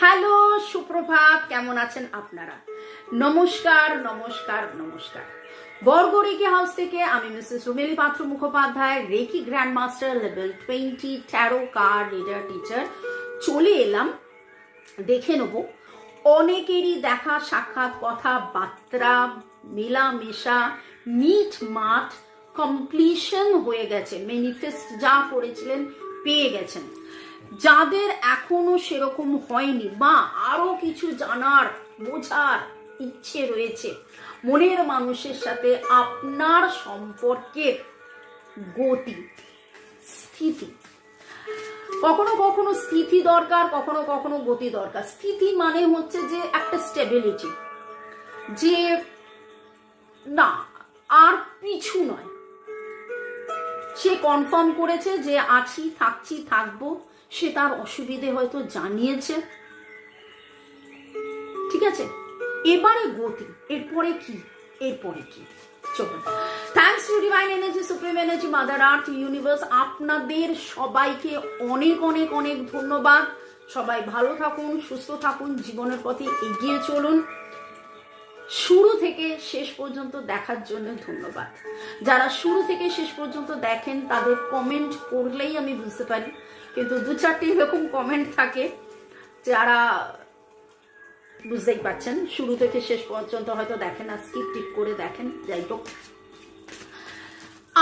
Hello, সুপ্রভাত, কেমন আছেন আপনারা? নমস্কার নমস্কার নমস্কার। বর্গ রেকি হাউস থেকে আমি Mrs Rumeli Patra Mukhopadhyay, reiki grand master level twenty tarot card reader teacher চলে এলাম, দেখে নেব। অনেকেরই দেখা, সাক্ষাৎ কথা বার্তা মেলামেশা মিট মাঠ কমপ্লিশন হয়ে গেছে। ম্যানিফেস্ট যা করেছিলেন, পেয়ে গেছেন। যাদের এখনও সেরকম হয়নি বা আরও কিছু জানার, বোঝার ইচ্ছে রয়েছে, মনের মানুষের সাথে আপনার সম্পর্কের গতি, স্থিতি। কখনো কখনো স্থিতি দরকার, কখনো কখনো গতি দরকার। স্থিতি মানে হচ্ছে যে একটা স্টেবিলিটি যে না, আর পিছু নয়। সে কনফার্ম করেছে যে আছি, থাকছি, থাকব। সে তার অসুবিধে হয়তো জানিয়েছে। ঠিক আছে? এবারে গতি, এরপরে কি? এরপরে কি? Thanks to divine energy supreme energy mother earth universe আপনাদের সবাইকে অনেক অনেক অনেক ধন্যবাদ। সবাই ভালো থাকুন, সুস্থ থাকুন, জীবনের পথে এগিয়ে চলুন। শুরু থেকে শেষ পর্যন্ত দেখার জন্য ধন্যবাদ। যারা শুরু থেকে শেষ পর্যন্ত দেখেন, তাদের কমেন্ট করলেই আমি বুঝতে পারি। কিন্তু দু চারটি এরকম কমেন্ট থাকে যারা বুঝতেই পারছেন। শুরু থেকে শেষ পর্যন্ত হয়তো দেখেন না স্কিপ টিপ করে দেখেন, যাই হোক।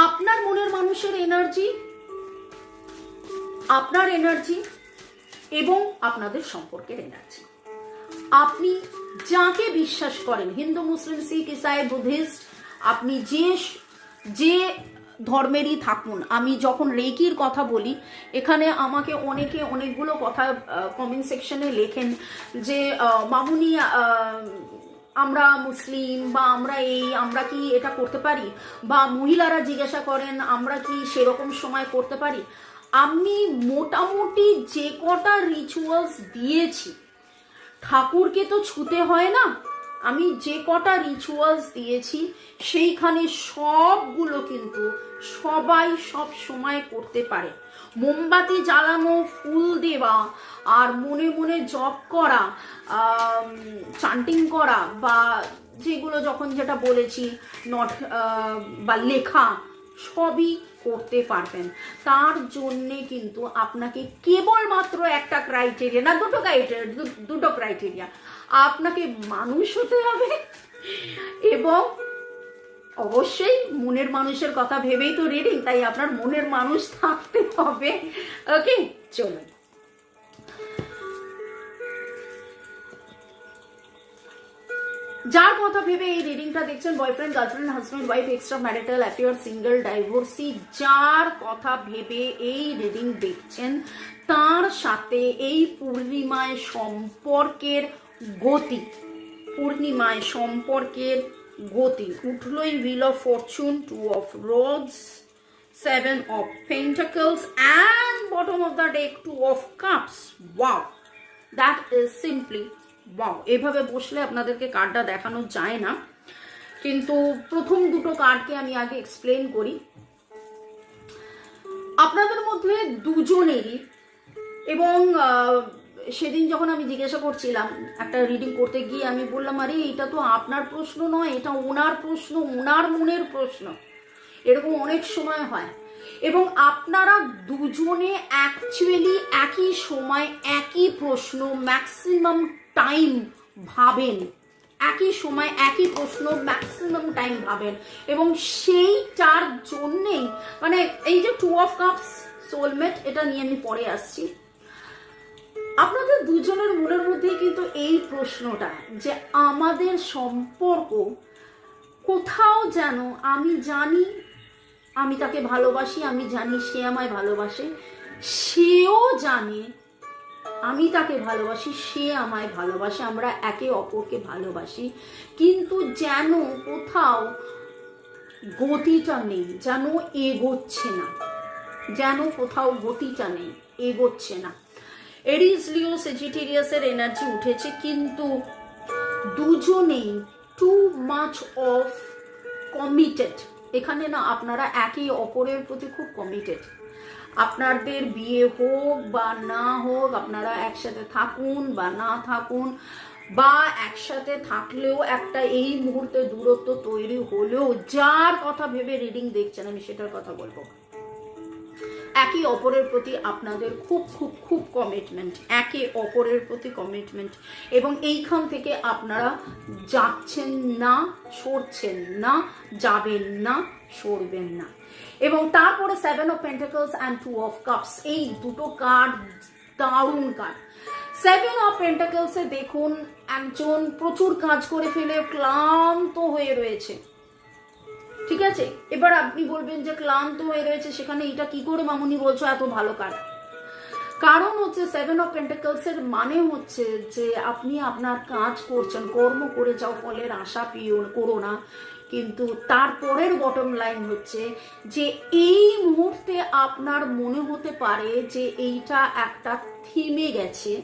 আপনার মনের মানুষের এনার্জি আপনার এনার্জি এবং আপনাদের সম্পর্কের এনার্জি আপনি যাকে বিশ্বাস করেন, হিন্দু, মুসলিম, শিখ, ইসাই, বুদ্ধিস্ট, আপনি যে যে ধর্মেরই থাকুন। আমি যখন রেকির কথা বলি, এখানে আমাকে অনেকে অনেকগুলো কথা কমেন্ট সেকশনে লেখেন যে মামুনি আমরা মুসলিম বা আমরা এই, আমরা কি এটা করতে পারি? বা মহিলারা জিজ্ঞাসা করেন, আমরা কি সেরকম সময় করতে পারি? আমি মোটামুটি যে কটা রিচুয়ালস দিয়েছি, ঠাকুরকে তো ছুতে হয় না। আমি যে কটা রিচুয়ালস দিয়েছি, সেইখানে সবগুলো কিন্তু সবাই সব সময় করতে পারে। মোমবাতি জ্বালানো, ফুল দেওয়া, আর মনে মনে জপ করা চান্টিং করা, বা যেগুলো যখন যেটা বলেছি নট বা লেখা, সবই করতে পারবেন। তার জন্যে কিন্তু আপনাকে কেবলমাত্র একটা ক্রাইটেরিয়া না, দুটো ক্রাইটেরিয়া দুটো ক্রাইটেরিয়া আপনাকে মানুষ হতে হবে। এবং অবশ্যই মনের মানুষের কথা ভেবেই তো রিডিং তাই আপনার মনের মানুষ থাকতে হবে। ওকে চলুন। যার কথা ভেবে এই রিডিংটা দেখছেন boyfriend girlfriend husband wife extra marital affair single divorcee যার কথা ভেবে এই রিডিং দেখছেন, তার সাথে এই পূর্ণিমায় সম্পর্কের গতি। পূর্ণিমায় সম্পর্কের গতি। উঠলই wheel of fortune two of rods seven of pentacles and bottom of the deck two of cups wow that is simply wow এভাবে বসলে আপনাদেরকে কার্ডটা দেখানো যায় না। কিন্তু প্রথম দুটো কার্ডকে আমি আগে এক্সপ্লেন করি। আপনাদের মধ্যে দুজনেরই এবং সেদিন যখন আমি জিজ্ঞাসা করছিলাম, একটা রিডিং করতে গিয়ে আমি বললাম, আরে, এটা তো আপনার প্রশ্ন নয়, এটা ওনার প্রশ্ন ওনার মনের প্রশ্ন। এরকম অনেক সময় হয়। এবং আপনারা দুজনে অ্যাকচুয়ালি একই সময় একই প্রশ্ন ম্যাক্সিমাম টাইম ভাবেন। একই সময় একই প্রশ্ন ম্যাক্সিমাম টাইম ভাবেন। এবং সেইটার জন্যেই মানে এই যে টু অফ কাপস সোলমেট এটা নিয়ে আমি পরে আসছি। আপনাদের দুজনের মনের মধ্যে কিন্তু এই প্রশ্নটা যে আমাদের সম্পর্ক কোথাও যেন আমি জানি, আমি তাকে ভালোবাসি, আমি জানি সে আমায় ভালোবাসে, সেও জানে আমি তাকে ভালোবাসি, সে আমায় ভালোবাসে, আমরা একে অপরকে ভালোবাসি। কিন্তু যেন কোথাও গতিটা নেই, যেন এগোচ্ছে না, যেন কোথাও গতিটা নেই, এগোচ্ছে না। এরিস, লিও সেজিটেরিয়াসের এনার্জি উঠেছে, কিন্তু দুজনেই টু মাচ অফ কমিটেড এখানে না, আপনারা একে অপরের প্রতি খুব কমিটেড আপনাদের বিয়ে হোক বা না হোক, আপনারা একসাথে থাকুন বা না থাকুন, বা একসাথে থাকলেও একটা এই মুহূর্তে দূরত্ব তৈরি হলেও, যার কথা ভেবে রিডিং দেখছেন, আমি সেটার কথা বলব। একে অপরের প্রতি আপনাদের খুব খুব খুব কমিটমেন্ট একে অপরের প্রতি কমিটমেন্ট এবং এইখান থেকে আপনারা যাচ্ছেন না, সরছেন না, যাবেন না, সরবেন না। এবং তারপরে seven of pentacles and two of cups এই দুটো কার্ড দারুণ কার্ড সেভেন অফ পেন্টাকলসে দেখুন, একজন প্রচুর কাজ করে ফেলে, ক্লান্ত হয়ে রয়েছে। ঠিক আছে? এবার আপনি বলবেন যে ক্লান্ত হয়ে রয়েছে, সেখানে এটা কি করে মামুনি বলছো? এত ভালো কাজ। কারণ হচ্ছে সেভেন অফ পেন্টাকলস এর মানে হচ্ছে যে আপনি আপনার কাজ করছেন, কর্ম করে যাও, ফলের আশা পিও করো না। কিন্তু তারপরের বটম লাইন হচ্ছে যে এই মুহূর্তে আপনার মনে হতে পারে যে এইটা একটা থিমে গেছে,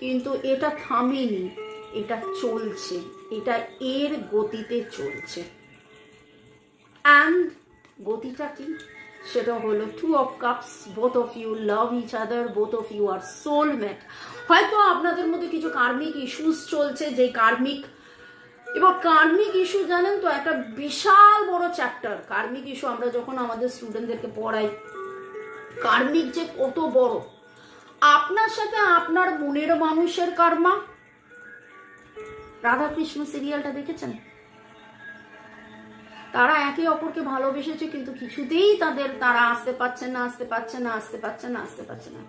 কিন্তু এটা থামেনি, এটা চলছে, এটা এর গতিতে চলছে। অ্যান্ড গতিটা কি? সেটা হলো two of cups both of you love each other both of you are soulmate হয়তো আপনাদের মধ্যে কিছু কার্মিক ইস্যুস চলছে যে কার্মিক এবার কার্মিক ইস্যু জানেন তো, একটা বিশাল বড় চ্যাপ্টার কার্মিক ইস্যু আমরা যখন আমাদের স্টুডেন্টদেরকে পড়াই কার্মিক যে কত বড়। আপনার সাথে আপনার মনের মানুষের কার্মা রাধাকৃষ্ণ সিরিয়ালটা দেখেছেন? তারা একে অপরকে ভালোবেসেছে, কিন্তু কিছুতেই তাদের, তারা আসতে পারছে না, আসতে পারছে না, আসতে পারছে না, আসতে পারছে না।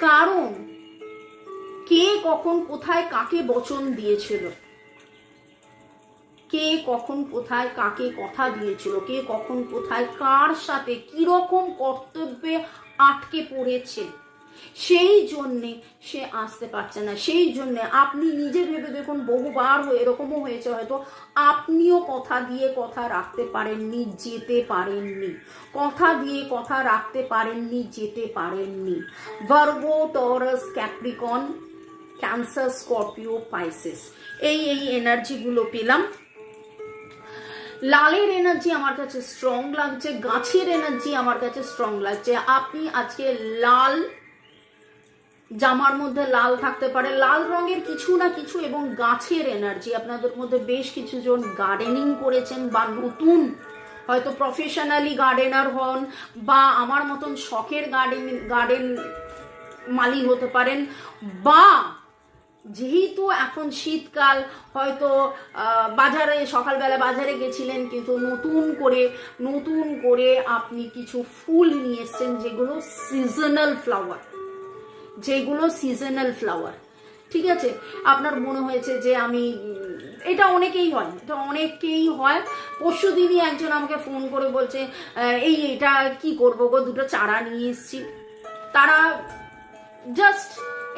কারণ, কে কখন কোথায় কাকে বচন দিয়েছিল? কে কখন কোথায় কাকে কথা দিয়েছিল? কে কখন কোথায় কার সাথে কীরকম কর্তব্যে আটকে পড়েছে? সেই জন্যে সে আসতে পারছে না। সেই জন্যে আপনি নিজে ভেবে দেখুন, বহুবার হয়ে, এরকমও হয়েছে হয়তো, আপনিও কথা দিয়ে কথা রাখতে পারেননি, যেতে পারেননি। কথা দিয়ে কথা রাখতে পারেননি, যেতে পারেননি। Virgo Taurus Capricorn Cancer Scorpio Pisces এই এই এনার্জিগুলো পেলাম। লালের এনার্জি আমার কাছে স্ট্রং লাগছে, গাছের এনার্জি আমার কাছে স্ট্রং লাগছে। আপনি আজকে লাল জামার মধ্যে লাল থাকতে পারে। লাল রঙের কিছু না কিছু এবং গাছের এনার্জি আপনাদের মধ্যে বেশ কিছু জন গার্ডেনিং করেছেন বা নতুন হয়তো প্রফেশনালি গার্ডেনার হন বা আমার মতন শখের গার্ডেন গার্ডেন মালি হতে পারেন বা যেহেতু এখন শীতকাল, হয়তো বাজারে, সকালবেলা বাজারে গেছিলেন কিন্তু নতুন করে নতুন করে আপনি কিছু ফুল নিয়ে এসছেন যেগুলো সিজনাল ফ্লাওয়ার যেগুলো সিজনাল ফ্লাওয়ার ঠিক আছে? আপনার মনে হয়েছে যে আমি, এটা অনেকেই হয়, এটা অনেকেই হয়। পরশু দিনই একজন আমাকে ফোন করে বলছে এই এটা কি করব গো? দুটো চারা নিয়ে এসছি। তারা জাস্ট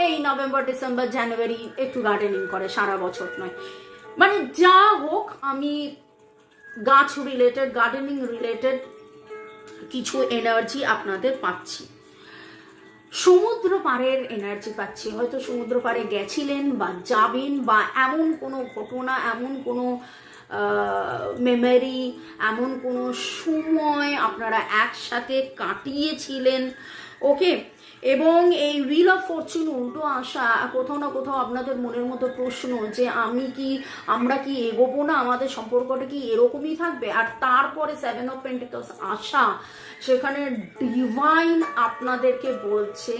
এই নভেম্বর ডিসেম্বর জানুয়ারি একটু গার্ডেনিং করে, সারা বছর নয়। মানে যা হোক, আমি গাছ রিলেটেড গার্ডেনিং রিলেটেড কিছু এনার্জি আপনাদের পাচ্ছি। সমুদ্র পাড়ের এনার্জি পাচ্ছি। হয়তো সমুদ্র পাড়ে গেছিলেন বা যাবেন বা এমন কোনো ঘটনা, এমন কোনো মেমোরি এমন কোনো সময় আপনারা একসাথে কাটিয়েছিলেন। ওকে এবং এই রিল অফ ফরচুন উল্টো আসা কোথাও না কোথাও আপনাদের মনের মতো প্রশ্ন যে আমি কি, আমরা কি এগোবো না? আমাদের সম্পর্কটা কি এরকমই থাকবে? আর তারপরে সেভেন অফ পেন্টিকলস আসা, সেখানে ডিভাইন আপনাদেরকে বলছে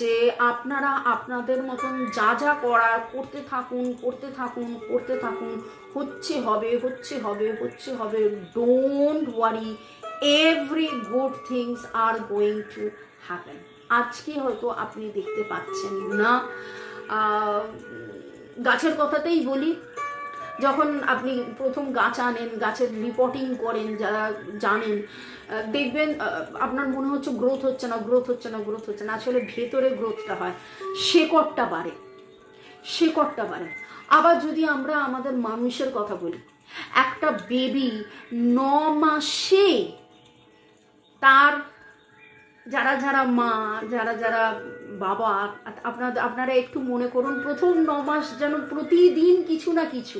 যে আপনারা আপনাদের মতন যা যা করার, করতে থাকুন করতে থাকুন করতে থাকুন, হচ্ছে হবে হচ্ছে হবে হচ্ছে হবে don't worry every good things are going to happen আজকে হয়তো আপনি দেখতে পাচ্ছেন না। গাছের কথাতেই বলি, যখন আপনি প্রথম গাছ আনেন, গাছের রিপোর্টিং করেন, যারা জানেন দেখবেন আপনার মনে হচ্ছে গ্রোথ হচ্ছে না গ্রোথ হচ্ছে না গ্রোথ হচ্ছে না। আসলে ভেতরে গ্রোথটা হয়, শেকড়টা বাড়ে শেকড়টা বাড়ে। আবার যদি আমরা আমাদের মানুষের কথা বলি, একটা বেবি ন মাসে তার যারা যারা মা, যারা যারা বাবা আপনার, আপনারা একটু মনে করুন, প্রথম ন মাস যেন প্রতিদিন কিছু না কিছু।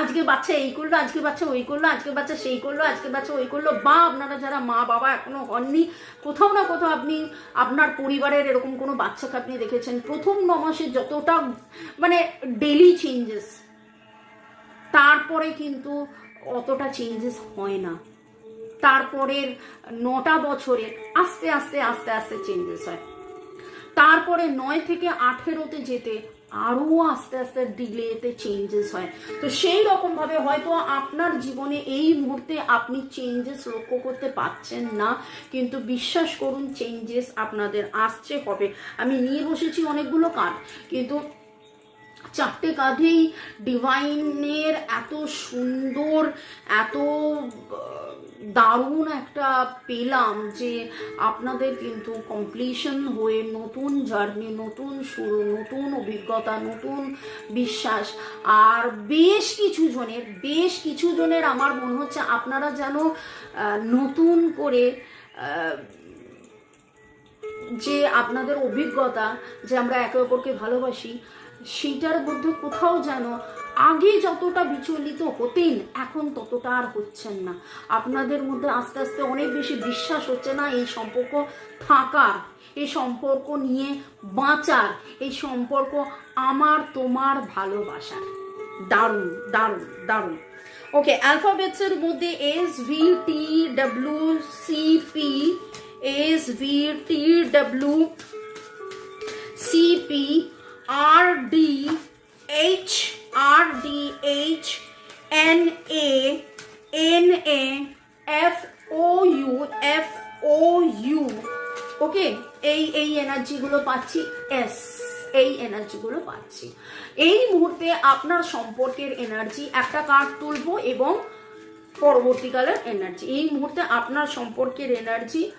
আজকে বাচ্চা এই করল, আজকে বাচ্চা ওই করল, আজকে বাচ্চা সেই করল, আজকে বাচ্চা ওই করল। বা আপনারা যারা মা, বাবা এখনও হননি, কোথাও না কোথাও আপনি, আপনার পরিবারের এরকম কোনো বাচ্চাকে আপনি দেখেছেন, প্রথম ন মাসে যতটা মানে ডেলি চেঞ্জেস তারপরে কিন্তু অতটা চেঞ্জেস হয় না। তারপরের নটা বছরে আস্তে আস্তে আস্তে আস্তে চেঞ্জেস হয়। তারপরে নয় থেকে আঠেরোতে যেতে আরও আস্তে আস্তে ডিলেতে চেঞ্জেস হয়। তো সেই রকমভাবে হয়তো আপনার জীবনে এই মুহূর্তে আপনি চেঞ্জেস লক্ষ্য করতে পারছেন না, কিন্তু বিশ্বাস করুন চেঞ্জেস আপনাদের আসছে হবে আমি নিয়ে বসেছি অনেকগুলো কার্ড কিন্তু চারটে কাঁধেই ডিভাইনের এত সুন্দর, এত দারুণ একটা পেলাম যে আপনাদের কিন্তু কমপ্লিশন হয়ে নতুন জার্নি নতুন শুরু, নতুন অভিজ্ঞতা, নতুন বিশ্বাস। আর বেশ কিছু জনের, বেশ কিছু জনের আমার মনে হচ্ছে আপনারা যেন নতুন করে যে আপনাদের অভিজ্ঞতা যে আমরা একে অপরকে ভালোবাসি সেটার মধ্যে কোথাও যেন আগে যতটা বিচলিত হতেন, এখন ততটা আর হচ্ছেন না। আপনাদের মধ্যে আস্তে আস্তে অনেক বেশি বিশ্বাস হচ্ছে না এই সম্পর্ক থাকার, এই সম্পর্ক নিয়ে বাঁচার, এই সম্পর্ক আমার তোমার ভালোবাসার। দারুণ দারুণ দারুণ। ওকে অ্যালফাবেটসের মধ্যে S V T W C P S V T W CP RD H RD H N A N A F O U F O U okay এই এই এনার্জিগুলো পাচ্ছি এস এই এনার্জিগুলো পাচ্ছি। এই মুহূর্তে আপনার সম্পর্কের এনার্জি একটা কার্ড তুলবো এবং পরবর্তীকালের এনার্জি এই মুহূর্তে আপনার সম্পর্কের এনার্জি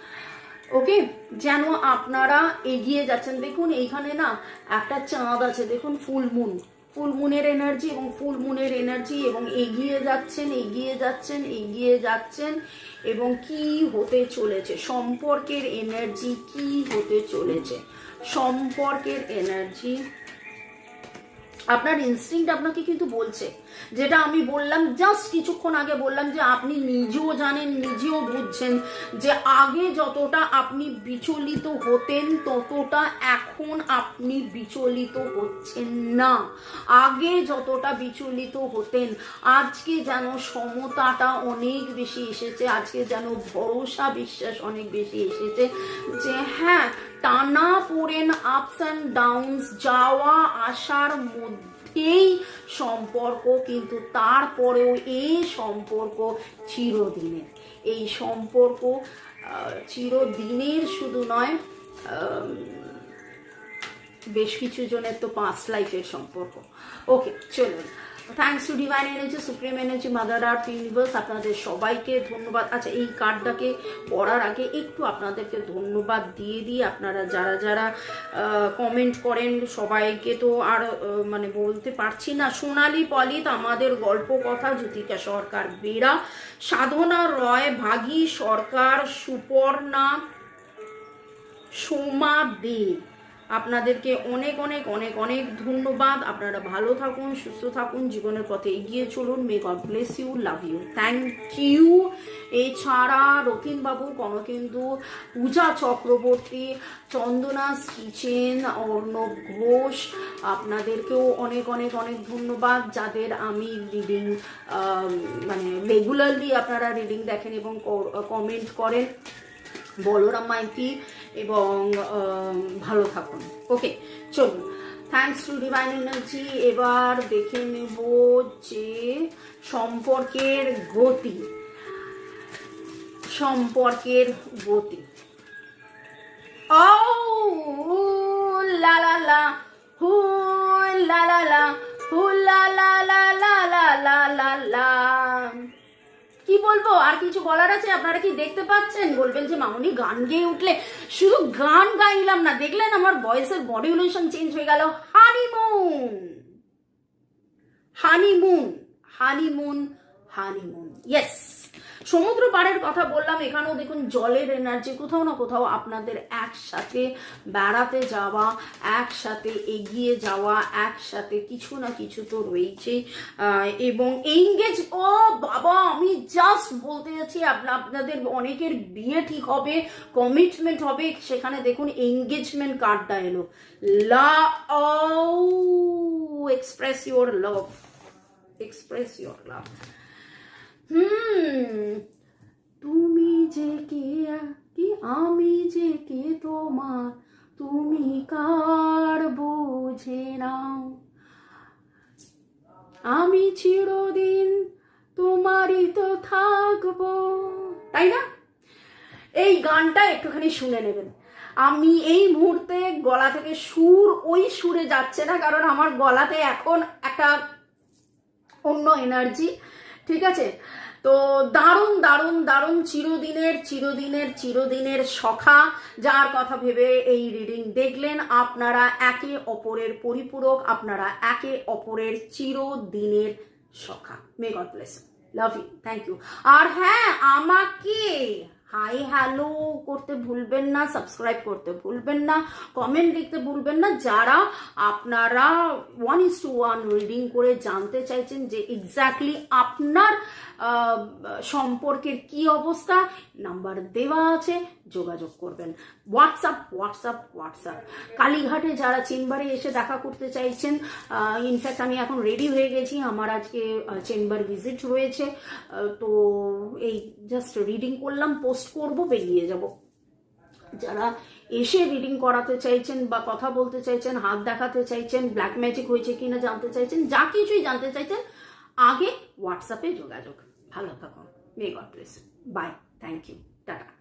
ওকে? যেন আপনারা এগিয়ে যাচ্ছেন। দেখুন, এইখানে না একটা চাঁদ আছে। দেখুন, ফুল মুন। ফুল মুনের এনার্জি এবং ফুল মুনের এনার্জি এবং এগিয়ে যাচ্ছেন এগিয়ে যাচ্ছেন এগিয়ে যাচ্ছেন এবং কি হতে চলেছে? সম্পর্কের এনার্জি কি হতে চলেছে? সম্পর্কের এনার্জি আপনার ইনস্টিংক্ট আপনাকে কিন্তু বলছে। যেটা আমি বললাম জাস্ট কিছুক্ষণ আগে বললাম যে আপনি নিজেও জানেন, নিজেও বুঝছেন যে আগে যতটা আপনি বিচলিত হতেন, ততটা এখন আপনি বিচলিত হচ্ছেন না। আগে যতটা বিচলিত হতেন, আজকে যেন সমতাটা অনেক বেশি এসেছে, আজকে যেন ভরসা বিশ্বাস অনেক বেশি এসেছে যে হ্যাঁ টানা পড়েন আপস অ্যান্ড ডাউনস যাওয়া আসার মধ্যেই সম্পর্ক, কিন্তু তারপরেও এই সম্পর্ক চিরদিনের। এই সম্পর্ক চিরদিনের শুধু নয় বেশ কিছু জনের তো পাঁচ লাইফের সম্পর্ক। ওকে চলুন। Thanks to divine energy supreme energy mother earth universe আপনাদের সবাইকে ধন্যবাদ। আচ্ছা এই কার্ডটাকে পড়ার আগে একটু আপনাদেরকে ধন্যবাদ দিয়ে দিই। আপনারা যারা যারা কমেন্ট করেন, সবাইকে তো আর মানে বলতে পারছি না। সোনালি পলিত, আমাদের গল্প কথা, জ্যোতিকা সরকার বেরা সাধনা রয়, ভাগী সরকার, সুপর্ণা, সোমা দে। আপনাদেরকে অনেক অনেক অনেক অনেক ধন্যবাদ। আপনারা ভালো থাকুন, সুস্থ থাকুন, জীবনের পথে এগিয়ে চলুন। May God bless you love you thank you এছাড়া রথিনবাবু কনকেন্দু, পূজা চক্রবর্তী চন্দনাস কিচেন অর্ণব ঘোষ, আপনাদেরকেও অনেক অনেক অনেক ধন্যবাদ। যাদের আমি রিডিং মানে রেগুলারলি আপনারা রিডিং দেখেন এবং কমেন্ট করেন। বলরাম মাইতি এবং ভালো থাকুন ওকে চলুন থ্যাংকস টু ডিভাইন এনার্জি এবার দেখে নেব যে সম্পর্কের গতি সম্পর্কের গতি ও লা লা হু লা হু লা লা লা লা লা লা লা বলব? আর কিছু বলার আছে? আপনারা কি দেখতে পাচ্ছেন? বলবেন যে মামুনি গান গেয়ে উঠলে শুধু গান গাইলাম না, দেখলেন আমার ভয়েসের মডিউলেশন চেঞ্জ হয়ে গেল। Honeymoon honeymoon honeymoon honeymoon yes সমুদ্র পাড়ের কথা বললাম, এখানেও দেখুন জলের এনার্জি কোথাও না কোথাও আপনাদের একসাথে বেড়াতে যাওয়া, একসাথে এগিয়ে যাওয়া, একসাথে কিছু না কিছু তো রয়েছে। এবং এঙ্গেজ ও বাবা, আমি জাস্ট বলতে যাচ্ছি আপনাদের অনেকের বিয়ে ঠিক হবে কমিটমেন্ট হবে, সেখানে দেখুন এঙ্গেজমেন্ট কার্ডটা এলো। লা express your love express your love hmm. তুমি যে কে, কি আমি যে কে তোমার? তুমি কার বুঝে নাও? আমি চিরদিন তোমারই তো থাকব। তাই না? এই গানটা একটুখানি শুনে নেবেন। আমি এই মুহূর্তে গলা থেকে সুর ওই সুরে যাচ্ছে না, কারণ আমার গলাতে এখন একটা অন্য এনার্জি ঠিক আছে? তো দারুণ দারুণ দারুণ চিরদিনের চিরদিনের চিরদিনের সখা। যার কথা ভেবে এই রিডিং দেখলেন, আপনারা একে অপরের পরিপূরক, আপনারা একে অপরের চিরদিনের সখা। May God bless love you thank you আর হ্যাঁ আমাকে হাই হ্যালো করতে ভুলবেন না সাবস্ক্রাইব করতে ভুলবেন না কমেন্ট লিখতে ভুলবেন না। যারা আপনারা one is to one reading করে জানতে চাইছেন যে এক্স্যাক্টলি আপনার সম্পর্কের কি অবস্থা? নাম্বার দেওয়া আছে, যোগাযোগ করবেন। হোয়াটসঅ্যাপ হোয়াটসঅ্যাপ হোয়াটসঅ্যাপ কালীঘাটে যারা চেম্বারে এসে দেখা করতে চাইছেন ইনফ্যাক্ট আমি এখন রেডি হয়ে গেছি, আমার আজকে চেম্বার ভিজিট রয়েছে। তো এই জাস্ট রিডিং করলাম পোস্ট করব, বেরিয়ে যাব। যারা এসে রিডিং করাতে চাইছেন বা কথা বলতে চাইছেন, হাত দেখাতে চাইছেন ব্ল্যাক ম্যাজিক হয়েছে কিনা জানতে চাইছেন, যা কিছুই জানতে চাইছেন, আগে হোয়াটসঅ্যাপে যোগাযোগ। ভালো থাকুন may God bless bye thank you tata